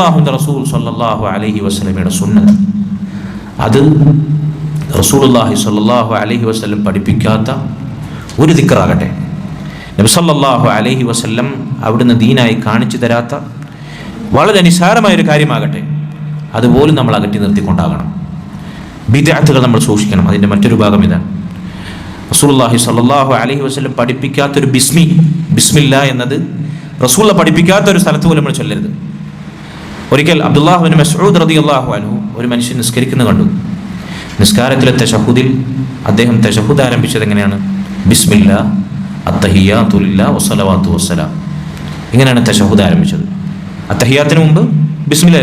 അള്ളാഹുന്റെ റസൂൽ സല്ലാഹു അലഹി വസ്ലമിയുടെ സുന്നത്ത്. അത് റസൂലുള്ളാഹി സല്ലാഹു അലഹി വസ്ലം പഠിപ്പിക്കാത്ത ഒരു ദിക്കറാകട്ടെ നബി അലഹി വസല്ലം അവിടുന്ന് ദീനായി കാണിച്ചു തരാത്ത വളരെ നിസ്സാരമായ ഒരു കാര്യമാകട്ടെ. അതുപോലും നമ്മൾ അകറ്റി നിർത്തിക്കൊണ്ടാകണം. വിദ്യാർത്ഥികൾ നമ്മൾ സൂക്ഷിക്കണം. അതിന്റെ മറ്റൊരു ഭാഗം ഇതാണ്. റസൂലുള്ളാഹി സ്വല്ലല്ലാഹു അലഹി വസ്ലം പഠിപ്പിക്കാത്തൊരു ബിസ്മി ബിസ്മില്ല എന്നത് റസൂള്ള പഠിപ്പിക്കാത്ത ഒരു സ്ഥലത്ത് പോലും നമ്മൾ ചൊല്ലരുത്. ഒരിക്കൽ അബ്ദുല്ലാഹുബിൻ റതി അള്ളാഹു അൻഹു ഒരു മനുഷ്യൻ നിസ്കരിക്കുന്നത് കണ്ടു. നിസ്കാരത്തിലെ തെഷഹുദിൽ അദ്ദേഹം തെഷഹുദ് ആരംഭിച്ചത് എങ്ങനെയാണ്? ബിസ്മില്ല അത്തഹിയാത്തുല്ല വസ്സലവാത്തു വസ്സലാം ഇങ്ങനെയാണ് തെഷഹുദ് ആരംഭിച്ചത്. അത്തഹിയാത്തിന് മുമ്പ് ബിസ്മില്ല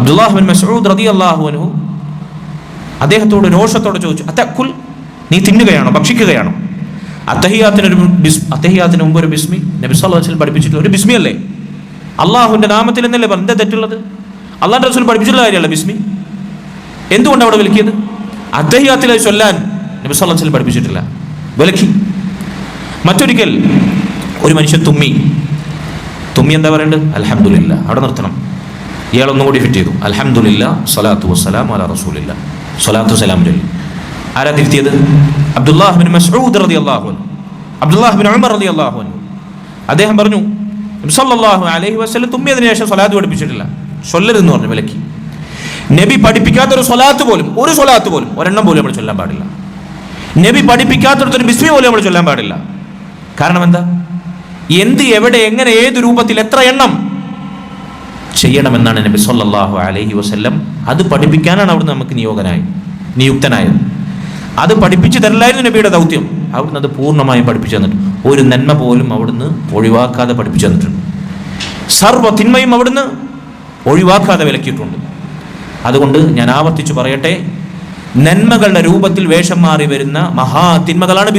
അബ്ദുല്ലാഹുബിൻ റതി അള്ളാഹു അൻഹു അദ്ദേഹത്തോട് രോഷത്തോടെ ചോദിച്ചു അത്തക്കുൽ നീ തിന്നുകയാണോ? ഭക്ഷിക്കുകയാണോ? അത്തഹിയാത്തിനൊരു ബിസ് അത്തഹിയാത്തിന് മുമ്പ് ഒരു ബിസ്മി നബി സല്ലല്ലാഹു അലൈഹി വസല്ലം പഠിപ്പിച്ചിട്ടുള്ള ഒരു ബിസ്മി അല്ലേ? അള്ളാഹുവിന്റെ നാമത്തിൽ എന്നല്ലേ എന്താ തെറ്റുള്ളത്? അള്ളാഹിന്റെ റസൂൽ പഠിപ്പിച്ചുള്ള കാര്യമല്ല ബിസ്മി. എന്തുകൊണ്ട് അവിടെ വിലക്കിയത് അദ്ദേഹത്തിൽ അത് ചൊല്ലാൻ നബി സല്ലല്ലാഹു അലൈഹി വസല്ലം പഠിപ്പിച്ചിട്ടില്ല. വിലക്കി. മറ്റൊരിക്കൽ ഒരു മനുഷ്യൻ തുമ്മി. തുമ്മി എന്താ പറയേണ്ടത്? അലഹമുല്ല അവിടെ നിർത്തണം. ഇയാൾ ഒന്നുകൂടി ഫിറ്റ് ചെയ്തു. അലഹമുല്ല സ്വലാത്തു വസ്സലാം അല റസൂലില്ല. സ്വലാത്തു സലാം ചൊല്ലി ആരാ തിരുത്തിയത് അബ്ദുല്ലാഹിബിൻ മസ്ഊദ് റളിയല്ലാഹു അള്ളാഹുൻ അബ്ദുല്ലാഹിബിൻ ഉമർ റളിയല്ലാഹു അള്ളാഹുൻ അദ്ദേഹം പറഞ്ഞു നബി സല്ലല്ലാഹു അലൈഹി വസല്ലം തുമ്മിയതിനു ശേഷം സ്വലാത്ത് പഠിപ്പിച്ചിട്ടില്ല. ചൊല്ലരുതെന്ന് പറഞ്ഞു വിലക്കി. നബി പഠിപ്പിക്കാത്ത ഒരു സ്വലാത്ത് പോലും ഒരു സ്വലാത്ത് പോലും ഒരെണ്ണം പോലും നമ്മൾ ചൊല്ലാൻ പാടില്ല. നബി പഠിപ്പിക്കാത്തടത്തൊരു ബിസ്മി പോലും നമ്മൾ ചൊല്ലാൻ പാടില്ല. കാരണം എന്താ? എന്ത് എവിടെ എങ്ങനെ ഏത് രൂപത്തിൽ എത്ര എണ്ണം ചെയ്യണമെന്നാണ് നബി സല്ലാഹു അലൈഹി വസ്ല്ലം അത് പഠിപ്പിക്കാനാണ് അവിടുന്ന് നമുക്ക് നിയോഗനായി നിയുക്തനായത്. അത് പഠിപ്പിച്ചു തരലായിരുന്നു നബിയുടെ ദൗത്യം. അവിടുന്ന് അത് പൂർണമായും പഠിപ്പിച്ചു തന്നിട്ടുണ്ട്. ഒരു നന്മ പോലും അവിടുന്ന് ഒഴിവാക്കാതെ പഠിപ്പിച്ചു തന്നിട്ടുണ്ട്. സർവ തിന്മയും അവിടുന്ന് ഒഴിവാക്കാതെ വിലക്കിയിട്ടുണ്ട്. അതുകൊണ്ട് ഞാൻ ആവർത്തിച്ചു പറയട്ടെ നന്മകളുടെ രൂപത്തിൽ വേഷം മാറി വരുന്ന മഹാ തിന്മകളാണ്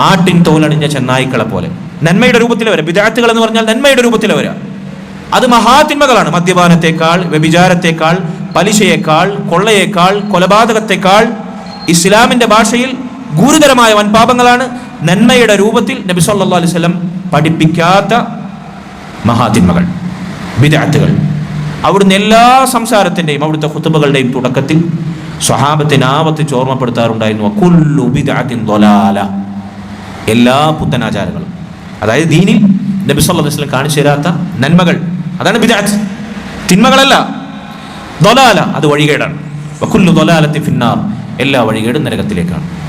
ആട്ടിൻ തോലണിഞ്ഞ ചെന്നായ്ക്കളെ പോലെ. നന്മയുടെ രൂപത്തിൽ വരാം വിദാത്തുകൾ എന്ന് പറഞ്ഞാൽ നന്മയുടെ രൂപത്തിൽ വരാം അത് മഹാതിന്മകളാണ് മദ്യപാനത്തെക്കാൾ വ്യഭിചാരത്തെക്കാൾ പലിശയേക്കാൾ കൊള്ളയേക്കാൾ കൊലപാതകത്തെക്കാൾ ഇസ്ലാമിന്റെ ഭാഷയിൽ ഗുരുതരമായ വൻപാപങ്ങളാണ് നന്മയുടെ രൂപത്തിൽ നബി സല്ലാ അലൈഹി സ്വലം പഠിപ്പിക്കാത്ത മഹാതിന്മകൾ വിദ്യാർത്ഥികൾ അവിടുന്ന് എല്ലാ സംസാരത്തിന്റെയും അവിടുത്തെ കുത്തുബകളുടെയും തുടക്കത്തിൽ സ്വഹാബത്തിന് ആപത്തിച്ച് ഓർമ്മപ്പെടുത്താറുണ്ടായിരുന്നു. കുല്ലു ബിദാത്തിൻ എല്ലാ പുത്തനാചാരങ്ങളും. അതായത് ദീനിൽ നബി സല്ലാ അലൈഹി സ്വലം കാണിച്ചു തരാത്ത നന്മകൾ. അതാണ് ബിദാത്ത് തിന്മകളല്ല. ദൊലാല അത് വഴികേടാണ്. വക്കുല്ലു ദൊലാലത്തി ഫിന്നാർ. എല്ലാ വഴികേടും നരകത്തിലേക്കാണ്.